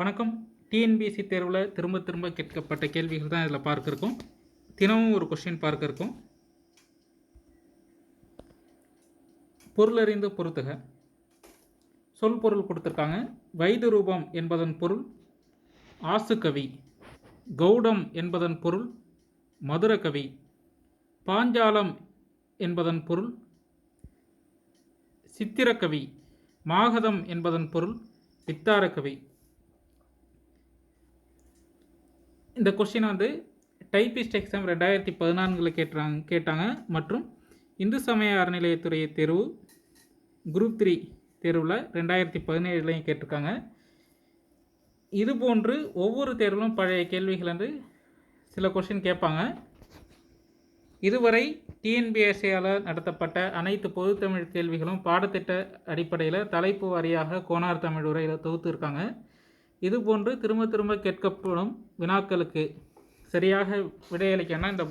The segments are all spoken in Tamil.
வணக்கம். டிஎன்பிஎஸ்சி தேர்வில் திரும்ப திரும்ப கேட்கப்பட்ட கேள்விகள் தான் இதில் பார்க்க இருக்கோம் தினமும் ஒரு கொஸ்டின் பார்க்க இருக்கோம் பொருளறிந்து பொறுத்துக சொல் பொருள் கொடுத்துருக்காங்க. வைது ரூபம் என்பதன் பொருள். ஆசுகவி கௌடம் என்பதன் பொருள். மதுரகவி பாஞ்சாலம் என்பதன் பொருள். சித்திரக்கவி மாகதம் என்பதன் பொருள். வித்தாரக்கவி இந்த கொஸ்டின் வந்து டைபிஸ்ட் எக்ஸாம் ரெண்டாயிரத்தி பதினான்கில் கேட்டாங்க கேட்டாங்க. மற்றும் இந்து சமய அறநிலையத்துறை தேர்வு குரூப் த்ரீ தேர்வில் ரெண்டாயிரத்தி பதினேழுலையும் கேட்டிருக்காங்க. இது போன்று ஒவ்வொரு தேர்விலும் பழைய கேள்விகள் வந்து சில கொஸ்டின் கேட்பாங்க. இதுவரை டிஎன்பிஎஸ்சியால் நடத்தப்பட்ட அனைத்து பொதுத்தமிழ் கேள்விகளும் பாடத்திட்ட அடிப்படையில் தலைப்பு வாரியாக கோனார் தமிழ் உரையில் தொகுத்து இருக்காங்க. இதுபோன்று திரும்ப திரும்ப கேட்கப்படும் வினாக்களுக்கு சரியாக விடையளிக்கன்னா இந்த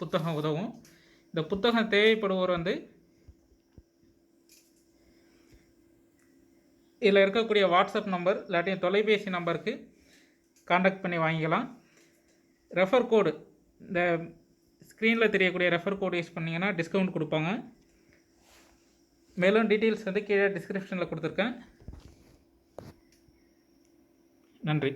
புத்தகம் உதவும். இந்த புத்தகம் தேவைப்படுவோர் வந்து இதில் இருக்கக்கூடிய வாட்ஸ்அப் நம்பர் இல்லாட்டி தொலைபேசி நம்பருக்கு காண்டாக்ட் பண்ணி வாங்கிக்கலாம். ரெஃபர் கோடு இந்த ஸ்க்ரீனில் தெரியக்கூடிய ரெஃபர் கோடு யூஸ் பண்ணிங்கன்னா டிஸ்கவுண்ட் கொடுப்பாங்க. மேலும் டீட்டெயில்ஸ் வந்து கீழே டிஸ்கிரிப்ஷனில் கொடுத்துருக்கேன். நன்றி.